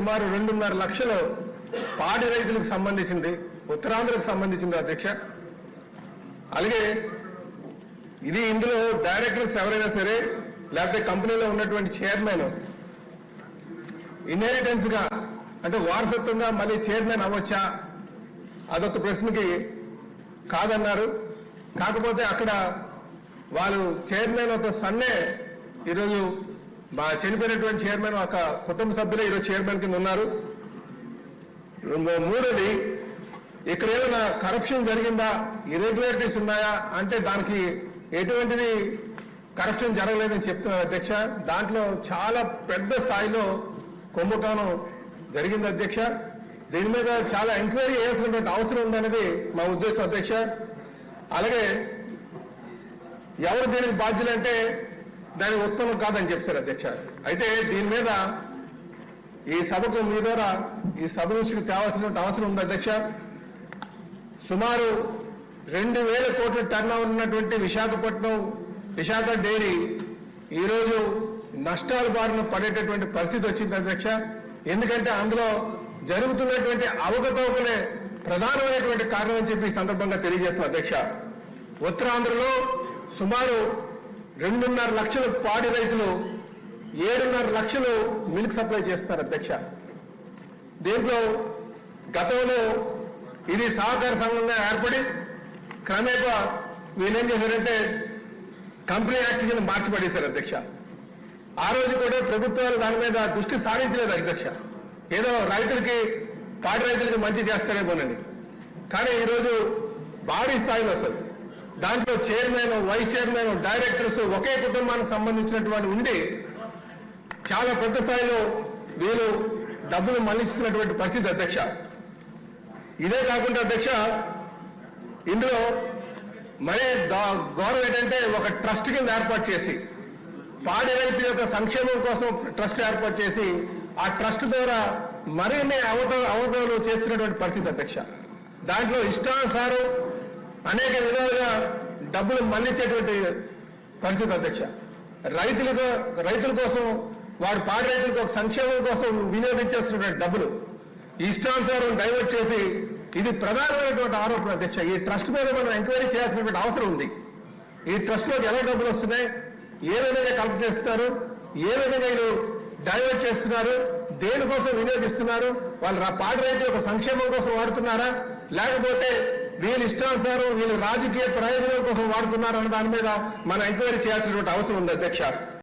సుమారు రెండున్నర లక్షలు పాడి రైతులకు సంబంధించింది ఉత్తరాంధ్రకు సంబంధించింది అధ్యక్ష. అలాగే ఇది ఇందులో డైరెక్టర్స్ ఎవరైనా సరే లేకపోతే కంపెనీలో ఉన్నటువంటి చైర్మన్ ఇన్హెరిటెన్స్గా అంటే వారసత్వంగా మళ్ళీ చైర్మన్ అవ్వచ్చా? అదొక ప్రశ్నకి కాదన్నారు. కాకపోతే అక్కడ వాళ్ళు చైర్మన్ ఒక సన్నే ఈరోజు మా చనిపోయినటువంటి చైర్మన్ ఒక కుటుంబ సభ్యులు ఈరోజు చైర్మన్ కింద ఉన్నారు. మూడోది ఇక్కడ ఏమైనా కరప్షన్ జరిగిందా? ఇరెగ్యులారిటీస్ ఉన్నాయా? అంటే దానికి ఎటువంటిది కరప్షన్ జరగలేదని చెప్తున్నారు అధ్యక్ష. దాంట్లో చాలా పెద్ద స్థాయిలో కుంభకోణం జరిగింది అధ్యక్ష. దీని మీద చాలా ఎంక్వైరీ చేయాల్సినటువంటి అవసరం ఉందనేది మా ఉద్దేశం అధ్యక్ష. అలాగే ఎవరు దీనికి బాధ్యులంటే దాని ఉత్తమం కాదని చెప్పారు అధ్యక్ష. అయితే దీని మీద ఈ సభకు మీ ద్వారా ఈ సభ దృష్టికి తేవాల్సిన అవసరం ఉంది అధ్యక్ష. సుమారు రెండు వేల కోట్ల టర్న్ ఉన్నటువంటి విశాఖపట్నం విశాఖ డైరీ ఈరోజు నష్టాల బారిన పడేటటువంటి పరిస్థితి వచ్చింది అధ్యక్ష. ఎందుకంటే అందులో జరుగుతున్నటువంటి అవకతవకలే ప్రధానమైనటువంటి కారణం అని చెప్పి సందర్భంగా తెలియజేస్తున్న అధ్యక్ష. ఉత్తరాంధ్రలో సుమారు రెండున్నర లక్షలు పాడి రైతులు ఏడున్నర లక్షలు మిల్క్ సప్లై చేస్తున్నారు అధ్యక్ష. దీంట్లో గతంలో ఇది సహకార సంఘంగా ఏర్పడి క్రమేపా వీళ్ళేం చేశారంటే కంపెనీ యాక్ట్ కింద మార్చిపడేశారు అధ్యక్ష. ఆ రోజు కూడా ప్రభుత్వాలు దాని మీద దృష్టి సారించలేదు అధ్యక్ష. ఏదో రైతులకి పాడి రైతులకి మంచి చేస్తారేమోనండి. కానీ ఈరోజు భారీ స్థాయిలో అసలు. దాంట్లో చైర్మన్ వైస్ చైర్మన్ డైరెక్టర్స్ ఒకే కుటుంబానికి సంబంధించినటువంటి ఉండి చాలా పెద్ద స్థాయిలో వీళ్ళు డబ్బులు మళ్ళిస్తున్నటువంటి పరిస్థితి అధ్యక్ష. ఇదే కాకుండా అధ్యక్ష ఇందులో మరే గౌరవం ఏంటంటే ఒక ట్రస్ట్ కింద ఏర్పాటు చేసి పాడి రైతు యొక్క సంక్షేమం కోసం ట్రస్ట్ ఏర్పాటు చేసి ఆ ట్రస్ట్ ద్వారా మరిన్ని అవత అవతలు చేస్తున్నటువంటి పరిస్థితి అధ్యక్ష. దాంట్లో ఇష్టానుసారం అనేక విధాలుగా డబ్బులు మళ్ళించేటువంటి పరిస్థితి అధ్యక్ష. రైతులకు రైతుల కోసం వాడు పాడి రైతులకు ఒక సంక్షేమం కోసం వినియోగించాల్సినటువంటి డబ్బులు ఇష్టానుసారం డైవర్ట్ చేసి ఇది ప్రధానమైనటువంటి ఆరోపణ అధ్యక్ష. ఈ ట్రస్ట్ మీద మనం ఎంక్వైరీ చేయాల్సినటువంటి అవసరం ఉంది. ఈ ట్రస్ట్లోకి ఎలా డబ్బులు వస్తున్నాయి? ఏ విధంగా కలెక్ట్ చేస్తున్నారు? ఏ విధంగా వీళ్ళు డైవర్ట్ చేస్తున్నారు? దేనికోసం వినియోగిస్తున్నారు? వాళ్ళు పాడి రైతుల యొక్క సంక్షేమం కోసం వాడుతున్నారా? లేకపోతే వీళ్ళు ఇష్టానుసారం వీళ్ళు రాజకీయ ప్రయోజనాల కోసం వాడుతున్నారన్న దాని మీద మనం ఎంక్వైరీ చేయాల్సినటువంటి అవసరం ఉంది అధ్యక్ష.